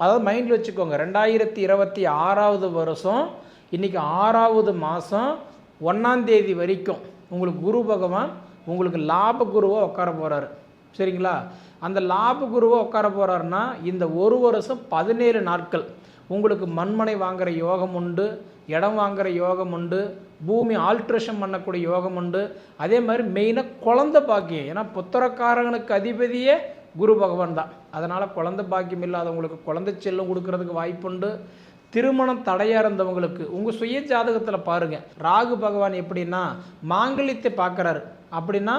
அதாவது மைண்டில் வச்சுக்கோங்க ரெண்டாயிரத்தி இருபத்தி ஆறாவது வருஷம் இன்றைக்கி ஆறாவது மாதம் ஒன்றாந்தேதி வரைக்கும் உங்களுக்கு குரு பகவான் உங்களுக்கு லாப குருவாக உட்கார போகிறாரு சரிங்களா? அந்த லாப குருவாக உட்கார போகிறாருன்னா இந்த ஒரு வருஷம் பதினேழு நாட்கள் உங்களுக்கு மண்மனை வாங்குகிற யோகம் உண்டு இடம் வாங்குகிற யோகம் உண்டு பூமி ஆல்ட்ரேஷன் பண்ணக்கூடிய யோகம் உண்டு. அதே மாதிரி மெயினாக குழந்த பாக்கியம். ஏன்னா புத்தரக்காரங்களுக்கு அதிபதியே குரு பகவான் தான். அதனால் குழந்த பாக்கியம் இல்லாதவங்களுக்கு குழந்தை செல்லம் கொடுக்கறதுக்கு வாய்ப்புண்டு. திருமணம் தடையாக இருந்தவங்களுக்கு உங்கள் சுய ஜாதகத்தில் பாருங்கள் ராகு பகவான் எப்படின்னா மாங்கல்யத்தை பார்க்குறாரு. அப்படின்னா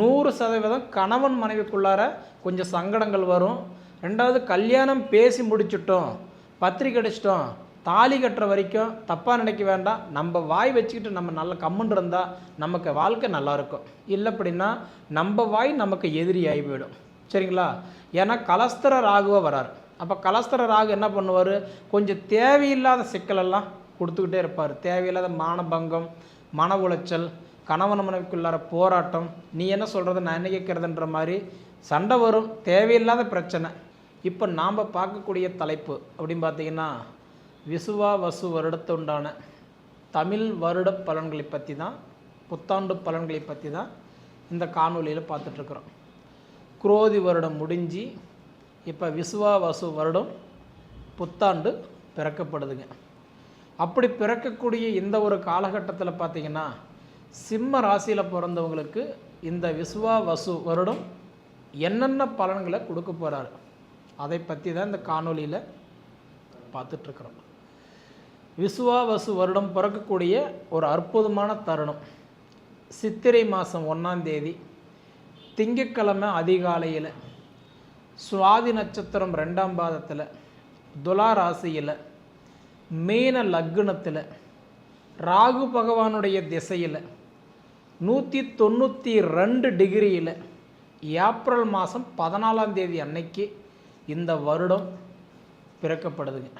நூறு சதவீதம் கணவன் மனைவிக்குள்ளார கொஞ்சம் சங்கடங்கள் வரும். ரெண்டாவது கல்யாணம் பேசி முடிச்சிட்டோம். பத்திரிக்கை அடிச்சிட்டோம். தாலி கட்டுற வரைக்கும் தப்பாக நினைக்க வேண்டாம். நம்ம வாய் வச்சுக்கிட்டு நம்ம நல்ல கம்முன்னு இருந்தால் நமக்கு வாழ்க்கை நல்லா இருக்கும். இல்லை அப்படின்னா நம்ம வாய் நமக்கு எதிரி ஆகி போயிடும். சரிங்களா? ஏன்னா கலஸ்தர ராகுவாக வரார். அப்போ கலஸ்தர ராகு என்ன பண்ணுவார்? கொஞ்சம் தேவையில்லாத சிக்கலெல்லாம் கொடுத்துக்கிட்டே இருப்பார். தேவையில்லாத மானபங்கம் மன உளைச்சல் கணவன் மனைவிக்குள்ளார போராட்டம். நீ என்ன சொல்கிறது நான் என்ன கேட்குறதுன்ற மாதிரி சண்டை வரும். தேவையில்லாத பிரச்சனை. இப்போ நாம் பார்க்கக்கூடிய தலைப்பு அப்படின்னு பார்த்தீங்கன்னா விசுவா வசு வருடத்துண்டான தமிழ் வருட பலன்களை பற்றி தான் புத்தாண்டு பலன்களை பற்றி தான் இந்த காணொலியில் பார்த்துட்ருக்குறோம் குரோதி வருடம் முடிஞ்சு இப்போ விசுவாவாசு வருடம் புத்தாண்டு பிறக்கப்படுதுங்க. அப்படி பிறக்கக்கூடிய இந்த ஒரு காலகட்டத்தில் பார்த்தீங்கன்னா சிம்ம ராசியில் பிறந்தவங்களுக்கு இந்த விசுவா வசு வருடம் என்னென்ன பலன்களை கொடுக்க போகிறாரு அதை பற்றி தான் இந்த காணொலியில் பார்த்துட்ருக்குறோம். விசுவா வசு வருடம் பிறக்கக்கூடிய ஒரு அற்புதமான தருணம். சித்திரை மாதம் ஒன்றாம் தேதி திங்கட்கிழமை அதிகாலையில் சுவாதி நட்சத்திரம் ரெண்டாம் பாதத்தில் துலா ராசியில் மீன லக்னத்தில் ராகு பகவானுடைய திசையில் நூற்றி தொண்ணூற்றி ரெண்டு டிகிரியில் ஏப்ரல் மாதம் பதினாலாம் தேதி அன்னைக்கு இந்த வருடம் பிறக்கப்படுதுங்க.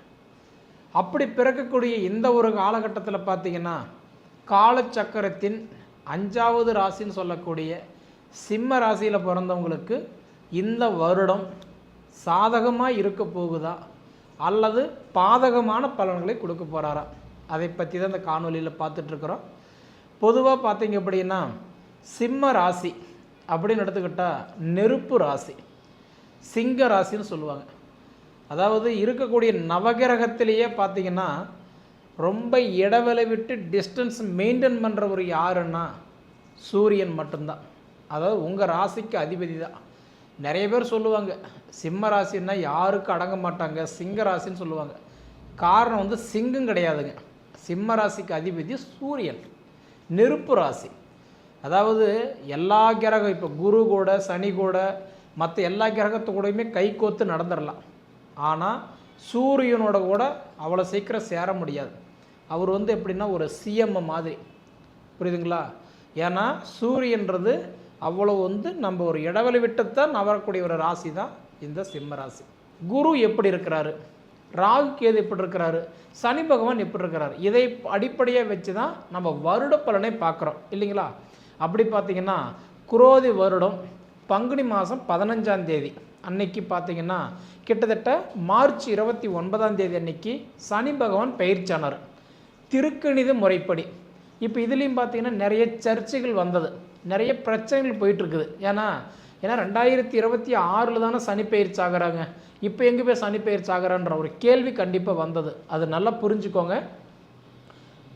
அப்படி பிறக்கக்கூடிய இந்த ஒரு காலகட்டத்தில் பார்த்தீங்கன்னா காலச்சக்கரத்தின் அஞ்சாவது ராசின்னு சொல்லக்கூடிய சிம்ம ராசியில் பிறந்தவங்களுக்கு இந்த வருடம் சாதகமாக இருக்க போகுதா? அல்லது பாதகமான பலன்களை கொடுக்க போகிறாரா அதை பற்றி தான் இந்த காணொலியில் பார்த்துட்ருக்குறோம் பொதுவாக பார்த்தீங்க அப்படின்னா சிம்ம ராசி அப்படின்னு எடுத்துக்கிட்டால் நெருப்பு ராசி. சிங்க ராசின்னு சொல்லுவாங்க. அதாவது இருக்கக்கூடிய நவகிரகத்திலேயே பார்த்தீங்கன்னா ரொம்ப இடைவெளி விட்டு டிஸ்டன்ஸ் மெயின்டைன் பண்ணுற ஒரு யாருன்னா சூரியன் மட்டும்தான். அதாவது உங்கள் ராசிக்கு அதிபதி தான். நிறைய பேர் சொல்லுவாங்க சிம்ம ராசின்னா யாருக்கும் அடங்க மாட்டாங்க சிங்க ராசின்னு சொல்லுவாங்க. காரணம் வந்து சிங்கம் கிடையாதுங்க. சிம்ம ராசிக்கு அதிபதி சூரியன் நெருப்பு ராசி. அதாவது எல்லா கிரகம் இப்போ குரு கூட சனி கூட மற்ற எல்லா கிரகத்து கூடயுமே கைகோத்து நடந்துடலாம். ஆனால் சூரியனோட கூட அவ்வளோ சீக்கிரம் சேர முடியாது. அவர் வந்து எப்படின்னா ஒரு சிஎம் மாதிரி. புரியுதுங்களா? ஏன்னா சூரியன்றது அவ்வளோ வந்து நம்ம ஒரு இடைவெளி விட்டுத்தான் நவரக்கூடிய ஒரு ராசி தான் இந்த சிம்ம ராசி. குரு எப்படி இருக்கிறாரு? ராகு கேது எப்படி இருக்கிறாரு? சனி பகவான் எப்படி இருக்கிறாரு? இதை அடிப்படையாக வச்சு தான் நம்ம வருட பலனை பார்க்குறோம். இல்லைங்களா? அப்படி பார்த்தீங்கன்னா குரோதி வருடம் பங்குனி மாதம் பதினஞ்சாம் தேதி. அன்னைக்கு பார்த்தீங்கன்னா கிட்டத்தட்ட மார்ச் இருபத்தி ஒன்பதாம் தேதி அன்னைக்கு சனி பகவான் பயிற்சியானார். திருக்கணித முறைப்படி. இப்போ இதுலேயும் பார்த்தீங்கன்னா நிறைய சர்ச்சைகள் வந்தது. நிறைய பிரச்சனைகள் போயிட்டுருக்குது. ஏன்னா ஏன்னா ரெண்டாயிரத்தி இருபத்தி ஆறில் தானே சனிப்பெயர்ச்சி ஆகிறாங்க இப்போ எங்கே போய் சனிப்பெயர்ச்சி ஆகிறான்ற ஒரு கேள்வி கண்டிப்பாக வந்தது. அது நல்லா புரிஞ்சுக்கோங்க.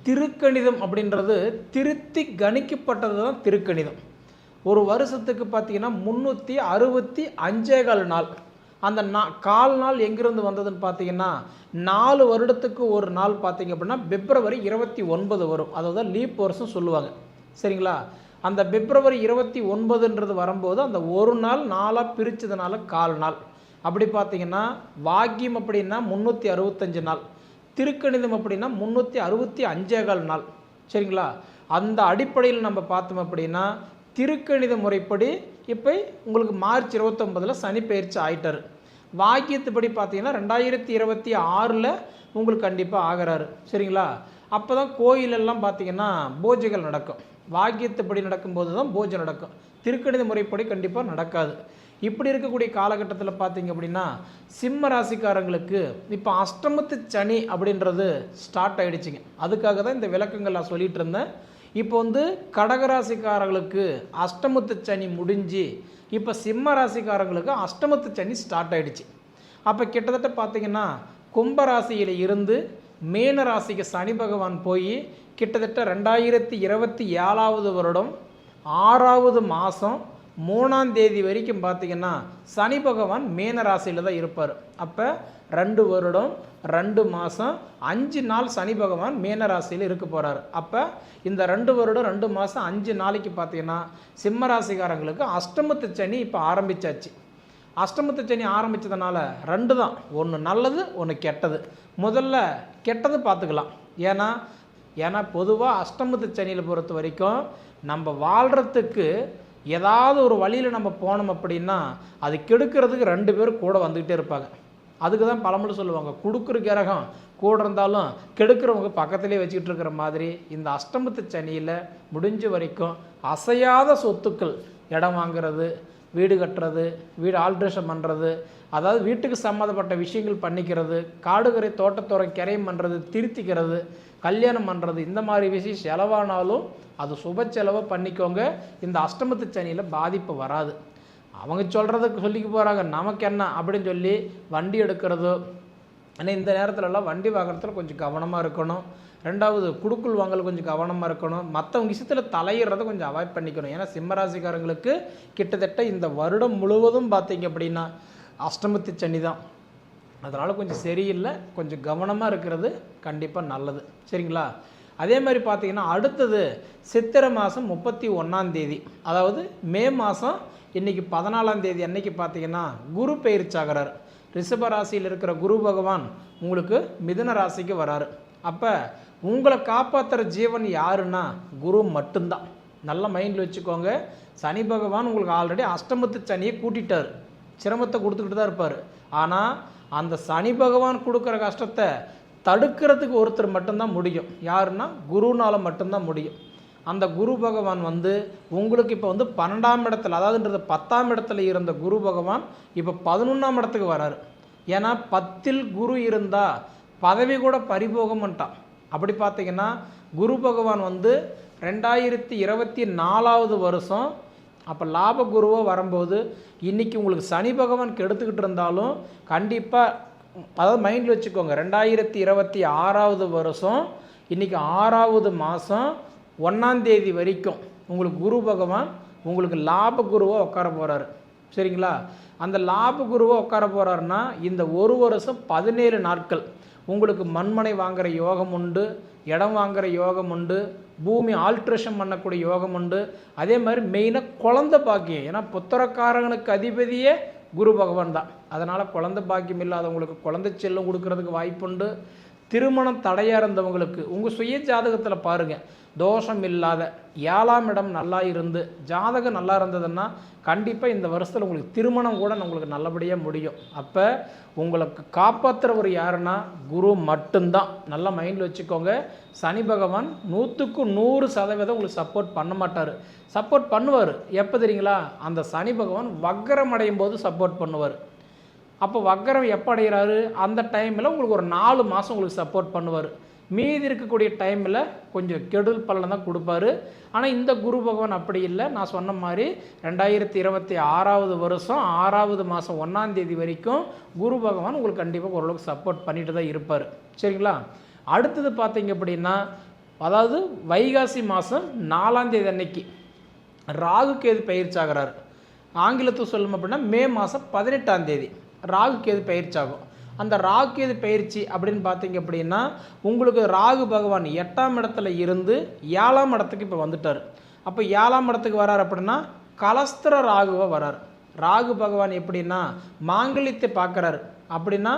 திருக்கணிதம் அப்படின்றது திருத்தி கணிக்கப்பட்டது தான் திருக்கணிதம். ஒரு வருஷத்துக்கு பார்த்தீங்கன்னா முந்நூற்றி அறுபத்தி அஞ்சேகால் நாள். அந்த நா கால் நாள் எங்கிருந்து வந்ததுன்னு பார்த்தீங்கன்னா நாலு வருடத்துக்கு ஒரு நாள் பார்த்தீங்க அப்படின்னா பிப்ரவரி இருபத்தி ஒன்பது வரும். அதாவது லீப் வருஷம் சொல்லுவாங்க. சரிங்களா? அந்த பிப்ரவரி இருபத்தி ஒன்பதுன்றது வரும்போது அந்த ஒரு நாள் நாளாக பிரித்ததுனால கால் நாள். அப்படி பார்த்தீங்கன்னா வாக்கியம் அப்படின்னா முந்நூற்றி அறுபத்தஞ்சு நாள். திருக்கணிதம் அப்படின்னா முந்நூற்றி அறுபத்தி அஞ்சேகால் நாள். சரிங்களா? அந்த அடிப்படையில் நம்ம பார்த்தோம் அப்படின்னா திருக்கணித முறைப்படி இப்போ உங்களுக்கு மார்ச் இருபத்தொம்பதில் சனி பயிற்சி ஆயிட்டார். வாக்கியத்துப்படி பார்த்தீங்கன்னா ரெண்டாயிரத்தி இருபத்தி ஆறில் உங்களுக்கு கண்டிப்பாக ஆகிறாரு. சரிங்களா? அப்போ தான் கோயிலெல்லாம் பார்த்தீங்கன்னா பூஜைகள் நடக்கும். வாக்கியத்துப்படி நடக்கும்போது தான் பூஜை நடக்கும். திருக்கணித முறைப்படி கண்டிப்பாக நடக்காது. இப்படி இருக்கக்கூடிய காலகட்டத்தில் பார்த்தீங்க அப்படின்னா சிம்ம ராசிக்காரங்களுக்கு இப்போ அஷ்டமத்து சனி அப்படின்றது ஸ்டார்ட் ஆகிடுச்சிங்க அதுக்காக தான் இந்த விளக்கங்கள் நான் சொல்லிட்டு இருந்தேன். இப்போ வந்து கடகராசிக்காரர்களுக்கு அஷ்டமத்து சனி முடிஞ்சு இப்போ சிம்ம ராசிக்காரங்களுக்கு அஷ்டமத்து சனி ஸ்டார்ட் ஆகிடுச்சி அப்போ கிட்டத்தட்ட பார்த்தீங்கன்னா கும்பராசியில் இருந்து மேன ராசிக்கு சனி பகவான் போய் கிட்டத்தட்ட ரெண்டாயிரத்தி இருபத்தி ஏழாவது வருடம் ஆறாவது மாதம் மூணாம் தேதி வரைக்கும் பார்த்திங்கன்னா சனி பகவான் மீன ராசியில் தான் இருப்பார். அப்போ ரெண்டு வருடம் ரெண்டு மாதம் அஞ்சு நாள் சனி பகவான் மீன ராசியில் இருக்க போகிறார் அப்போ இந்த ரெண்டு வருடம் ரெண்டு மாதம் அஞ்சு நாளைக்கு பார்த்தீங்கன்னா சிம்ம ராசிக்காரங்களுக்கு அஷ்டமத்து சனி இப்போ ஆரம்பிச்சாச்சு. அஷ்டமத்து சனி ஆரம்பித்ததுனால ரெண்டு தான். ஒன்று நல்லது ஒன்று கெட்டது. முதல்ல கெட்டது பார்த்துக்கலாம் ஏன்னா ஏன்னா பொதுவாக அஷ்டமத்து சனியில் பொறுத்த வரைக்கும் நம்ம வாழ்கிறதுக்கு ஏதாவது ஒரு வழியில் நம்ம போனோம் அப்படின்னா அது கெடுக்கிறதுக்கு ரெண்டு பேரும் கூட வந்துக்கிட்டே இருப்பாங்க. அதுக்கு தான் பழமொழி சொல்லுவாங்க கொடுக்குற கிரகம் கூட இருந்தாலும் கெடுக்கிறவங்க பக்கத்திலே வச்சுக்கிட்டு இருக்கிற மாதிரி இந்த அஷ்டமத்து சனியில் முடிஞ்ச வரைக்கும் அசையாத சொத்துக்கள் இடம் வாங்குறது வீடு கட்டுறது வீடு ஆல்ட்ரேஷன் பண்ணுறது அதாவது வீட்டுக்கு சம்மந்தப்பட்ட விஷயங்கள் பண்ணிக்கிறது காடுகரை தோட்டத்துறை கரையும் பண்ணுறது திருத்திக்கிறது கல்யாணம் பண்ணுறது இந்த மாதிரி விஷயம் செலவானாலும் அது சுப செலவை பண்ணிக்கோங்க. இந்த அஷ்டமத்து சனியில் பாதிப்பு வராது. அவங்க சொல்கிறதுக்கு சொல்லிக்க போகிறாங்க நமக்கு என்ன? அப்படின்னு சொல்லி வண்டி எடுக்கிறதோ. ஆனால் இந்த நேரத்துலலாம் வண்டி வாங்குறதுல கொஞ்சம் கவனமாக இருக்கணும். ரெண்டாவது குடுக்குள் வாங்கல் கொஞ்சம் கவனமாக இருக்கணும். மற்றவங்க விஷயத்தில் தலையிடுறத கொஞ்சம் அவாய்ட் பண்ணிக்கணும். ஏன்னா சிம்மராசிக்காரங்களுக்கு கிட்டத்தட்ட இந்த வருடம் முழுவதும் பார்த்தீங்க அப்படின்னா அஷ்டமத்து சனி தான் அதனால் கொஞ்சம் சரியில்லை கொஞ்சம் கவனமாக இருக்கிறது கண்டிப்பாக நல்லது. சரிங்களா? அதே மாதிரி பார்த்தீங்கன்னா அடுத்தது சித்திரை மாதம் முப்பத்தி ஒன்றாம் தேதி. அதாவது மே மாதம் இன்றைக்கி பதினாலாம் தேதி அன்னைக்கு பார்த்தீங்கன்னா குரு பயிற்சாகிறார் ரிஷப ராசியில் இருக்கிற குரு பகவான் உங்களுக்கு மிதுன ராசிக்கு வராரு. அப்போ உங்களை காப்பாற்றுற ஜீவன் யாருன்னா குரு மட்டும்தான். நல்ல மைண்டில் வச்சுக்கோங்க. சனி பகவான் உங்களுக்கு ஆல்ரெடி அஷ்டமத்து சனியை கூட்டிட்டார். சிரமத்தை கொடுத்துக்கிட்டு தான் இருப்பார். ஆனால் அந்த சனி பகவான் கொடுக்குற கஷ்டத்தை தடுக்கிறதுக்கு ஒருத்தர் மட்டும்தான் முடியும். யாருன்னா? குருனால் மட்டும்தான் முடியும். அந்த குரு பகவான் வந்து உங்களுக்கு இப்போ வந்து பன்னெண்டாம் இடத்துல அதாவதுன்றது பத்தாம் இடத்துல இருந்த குரு பகவான் இப்போ பதினொன்றாம் இடத்துக்கு வராரு. ஏன்னா பத்தில் குரு இருந்தால் பதவி கூட பறிபோகமாட்டான் அப்படி பார்த்தீங்கன்னா குரு பகவான் வந்து ரெண்டாயிரத்தி இருபத்தி நாலாவது வருஷம் அப்போ லாப குருவாக வரும்போது இன்றைக்கி உங்களுக்கு சனி பகவான் கெடுத்துக்கிட்டு இருந்தாலும் கண்டிப்பாக அதாவது மைண்டில் வச்சுக்கோங்க ரெண்டாயிரத்தி இருபத்தி ஆறாவது வருஷம் இன்றைக்கி ஆறாவது மாதம் ஒன்றாந்தேதி வரைக்கும் உங்களுக்கு குரு பகவான் உங்களுக்கு லாப குருவாக உட்கார போகிறாரு சரிங்களா? அந்த லாப குருவாக உட்கார போகிறாருன்னா இந்த ஒரு வருஷம் பதினேழு நாட்கள். உங்களுக்கு மண்மனை வாங்குகிற யோகம் உண்டு இடம் வாங்குகிற யோகம் உண்டு பூமி ஆல்ட்ரேஷன் பண்ணக்கூடிய யோகம் உண்டு. அதே மாதிரி மெயினாக குழந்த பாக்கியம். ஏன்னா புத்திரக்காரகனுக்கு அதிபதியே குரு பகவான் தான். அதனால் குழந்த பாக்கியம் இல்லாதவங்களுக்கு குழந்தை செல்லம் கொடுக்கறதுக்கு வாய்ப்புண்டு. திருமணம் தடையாக இருந்தவங்களுக்கு உங்கள் சுய ஜாதகத்தில் பாருங்கள் தோஷம் இல்லாத ஏழாம் இடம் நல்லா இருந்து ஜாதகம் நல்லா இருந்ததுன்னா கண்டிப்பாக இந்த வருஷத்தில் உங்களுக்கு திருமணம் கூட உங்களுக்கு நல்லபடியாக முடியும். அப்போ உங்களுக்கு காப்பாற்றுறவர் யாருன்னா குரு மட்டும்தான். நல்லா மைண்டில் வச்சுக்கோங்க. சனி பகவான் நூற்றுக்கு நூறு சதவீதம் உங்களுக்கு சப்போர்ட் பண்ண மாட்டார். சப்போர்ட் பண்ணுவார். எப்போ தெரியுங்களா? அந்த சனி பகவான் வக்கரம் அடையும் போது சப்போர்ட் பண்ணுவார். அப்போ வக்கரம் எப்போ அடைகிறாரு? அந்த டைமில் உங்களுக்கு ஒரு நாலு மாதம் உங்களுக்கு சப்போர்ட் பண்ணுவார். மீதி இருக்கக்கூடிய டைமில் கொஞ்சம் கெடுதல் பலனை தான் கொடுப்பாரு. ஆனால் இந்த குரு பகவான் அப்படி இல்லை. நான் சொன்ன மாதிரி ரெண்டாயிரத்தி இருபத்தி ஆறாவது வருஷம் ஆறாவது மாதம் ஒன்றாந்தேதி வரைக்கும் குரு பகவான் உங்களுக்கு கண்டிப்பாக ஓரளவுக்கு சப்போர்ட் பண்ணிட்டு தான் இருப்பார். சரிங்களா? அடுத்தது பார்த்தீங்க அப்படின்னா அதாவது வைகாசி மாதம் நாலாந்தேதி அன்னைக்கு ராகு கேது பயிற்சியாகிறார். ஆங்கிலத்தில் சொல்லணும் அப்படின்னா மே மாதம் பதினெட்டாம் தேதி. ராகு கேது பயிற்சி ஆகும் அந்த ராகு எது பயிற்சி அப்படின்னு பார்த்தீங்க அப்படின்னா உங்களுக்கு ராகு பகவான் எட்டாம் இடத்துல இருந்து ஏழாம் இடத்துக்கு இப்போ வந்துட்டார். அப்போ ஏழாம் இடத்துக்கு வரார் அப்படின்னா கலஸ்திர ராகுவை வரார். ராகு பகவான் எப்படின்னா மாங்கலியத்தை பார்க்குறாரு. அப்படின்னா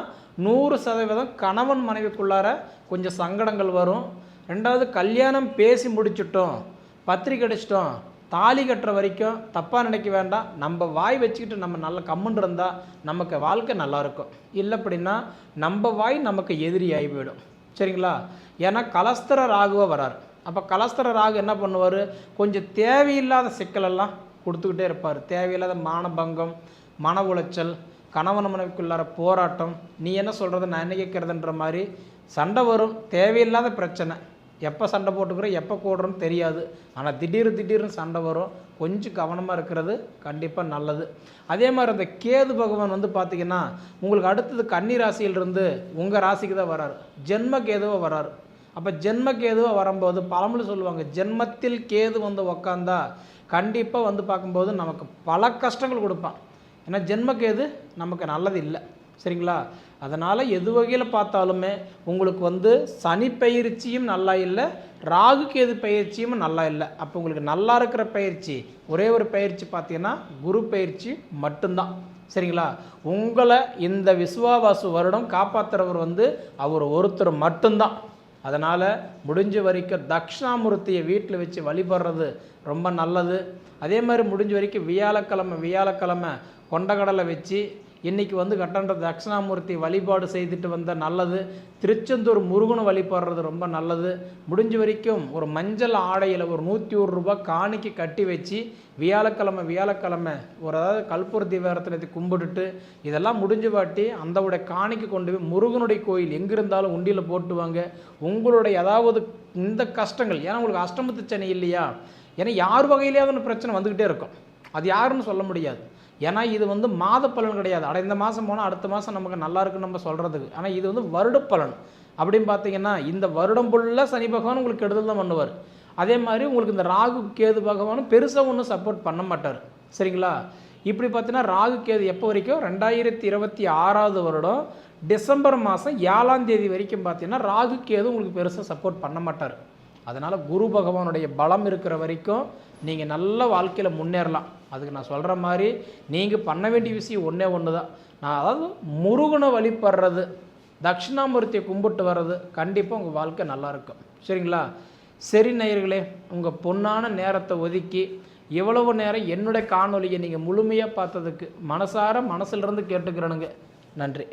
நூறு சதவீதம் கணவன் மனைவிக்குள்ளார கொஞ்சம் சங்கடங்கள் வரும். ரெண்டாவது கல்யாணம் பேசி முடிச்சுட்டோம். பத்திரிக்கை அடிச்சிட்டோம். தாலி கட்டுற வரைக்கும் தப்பாக நினைக்க வேண்டாம். நம்ம வாய் வச்சுக்கிட்டு நம்ம நல்ல கம்முன்னு இருந்தால் நமக்கு வாழ்க்கை நல்லாயிருக்கும் இல்லை அப்படின்னா நம்ம வாய் நமக்கு எதிரி ஆகி போயிடும். சரிங்களா? ஏன்னா கலஸ்தர ராகுவை வரார். அப்போ கலஸ்தர ராகு என்ன பண்ணுவார்? கொஞ்சம் தேவையில்லாத சிக்கலெல்லாம் கொடுத்துக்கிட்டே இருப்பார். தேவையில்லாத மானபங்கம் மன உளைச்சல் கணவன் மனைவிக்குள்ளார போராட்டம். நீ என்ன சொல்கிறது நான் என்ன கேட்குறதுன்ற மாதிரி சண்டை வரும். தேவையில்லாத பிரச்சனை. எப்போ சண்டை போட்டுக்கிறோம் எப்போ கூடுறோன்னு தெரியாது. ஆனால் திடீர் திடீர்னு சண்டை வரும். கொஞ்சம் கவனமாக இருக்கிறது கண்டிப்பாக நல்லது. அதே மாதிரி அந்த கேது பகவான் வந்து பார்த்திங்கன்னா உங்களுக்கு அடுத்தது கன்னி ராசியிலிருந்து உங்கள் ராசிக்கு தான் வராரு. ஜென்ம கேதுவாக வராரு. அப்போ ஜென்ம கேதுவாக வரும்போது பழமொழி சொல்லுவாங்க ஜென்மத்தில் கேது வந்து உக்காந்தா கண்டிப்பாக வந்து பார்க்கும்போது நமக்கு பல கஷ்டங்கள் கொடுப்பான். ஏன்னா ஜென்ம கேது நமக்கு நல்லது இல்லை. சரிங்களா? அதனால் எது வகையில் பார்த்தாலுமே உங்களுக்கு வந்து சனி பயிற்சியும் நல்லா இல்லை ராகு கேது பயிற்சியும் நல்லா இல்லை. அப்போ உங்களுக்கு நல்லா இருக்கிற பயிற்சி ஒரே ஒரு பயிற்சி பார்த்தீங்கன்னா குரு பயிற்சி மட்டும்தான். சரிங்களா? உங்களை இந்த விஸ்வாவாசு வருடம் காப்பாற்றுறவர் வந்து அவர் ஒருத்தர் மட்டும்தான். அதனால் முடிஞ்ச வரைக்கும் தக்ஷணாமூர்த்தியை வீட்டில் வச்சு வழிபடுறது ரொம்ப நல்லது. அதே மாதிரி முடிஞ்ச வரைக்கும் வியாழக்கிழமை வியாழக்கிழமை கொண்டக்கடலை வச்சு இன்றைக்கி வந்து கட்டன்ற தட்சிணாமூர்த்தி வழிபாடு செய்துட்டு வந்தால் நல்லது. திருச்செந்தூர் முருகனை வழிபடுறது ரொம்ப நல்லது. முடிஞ்ச வரைக்கும் ஒரு மஞ்சள் ஆடையில் ஒரு நூற்றி ஒரு ரூபா காணிக்கு கட்டி வச்சு வியாழக்கிழமை வியாழக்கிழமை ஒரு அதாவது கல்பூர் தீபாரத்தினத்தை கும்பிட்டுட்டு இதெல்லாம் முடிஞ்ச பாட்டி அந்தவுடைய காணிக்கு கொண்டு போய் முருகனுடைய கோயில் எங்கே இருந்தாலும் உண்டியில் போட்டுவாங்க. உங்களுடைய அதாவது இந்த கஷ்டங்கள் ஏன்னா உங்களுக்கு அஷ்டமத்து சனி இல்லையா? ஏன்னா யார் வகையிலேயாவது பிரச்சனை வந்துக்கிட்டே இருக்கும். அது யாருன்னு சொல்ல முடியாது. ஏன்னா இது வந்து மாத பலன் கிடையாது. அட இந்த மாதம் போனால் அடுத்த மாதம் நமக்கு நல்லா இருக்குன்னு நம்ம சொல்கிறதுக்கு ஆனால் இது வந்து வருட பலன் அப்படின்னு பார்த்தீங்கன்னா இந்த வருடம் ஃபுல்லாக சனி பகவான் உங்களுக்கு கெடுதல் தான் பண்ணுவார். அதே மாதிரி உங்களுக்கு இந்த ராகு கேது பகவானும் பெருசாக ஒன்றும் சப்போர்ட் பண்ண மாட்டார். சரிங்களா? இப்படி பார்த்தீங்கன்னா ராகு கேது எப்போ வரைக்கும்? ரெண்டாயிரத்தி இருபத்தி ஆறாவது வருடம் டிசம்பர் மாதம் ஏழாம் தேதி வரைக்கும் பார்த்தீங்கன்னா ராகு கேது உங்களுக்கு பெருசாக சப்போர்ட் பண்ண மாட்டார். அதனால் குரு பகவானுடைய பலம் இருக்கிற வரைக்கும் நீங்கள் நல்ல வாழ்க்கையில் முன்னேறலாம். அதுக்கு நான் சொல்கிற மாதிரி நீங்கள் பண்ண வேண்டிய விஷயம் ஒன்றே ஒன்று தான் நான் அதாவது முருகனை வழிபடுறது தட்சிணாமூர்த்தியை கும்பிட்டு வர்றது கண்டிப்பாக உங்கள் வாழ்க்கை நல்லாயிருக்கும் சரிங்களா? சரி நேயர்களே உங்கள் பொன்னான நேரத்தை ஒதுக்கி எவ்வளவு நேரம் என்னுடைய காணொலியை நீங்கள் முழுமையாக பார்த்ததுக்கு மனசார மனசுலேருந்து கேட்டுக்கிறனுங்க. நன்றி.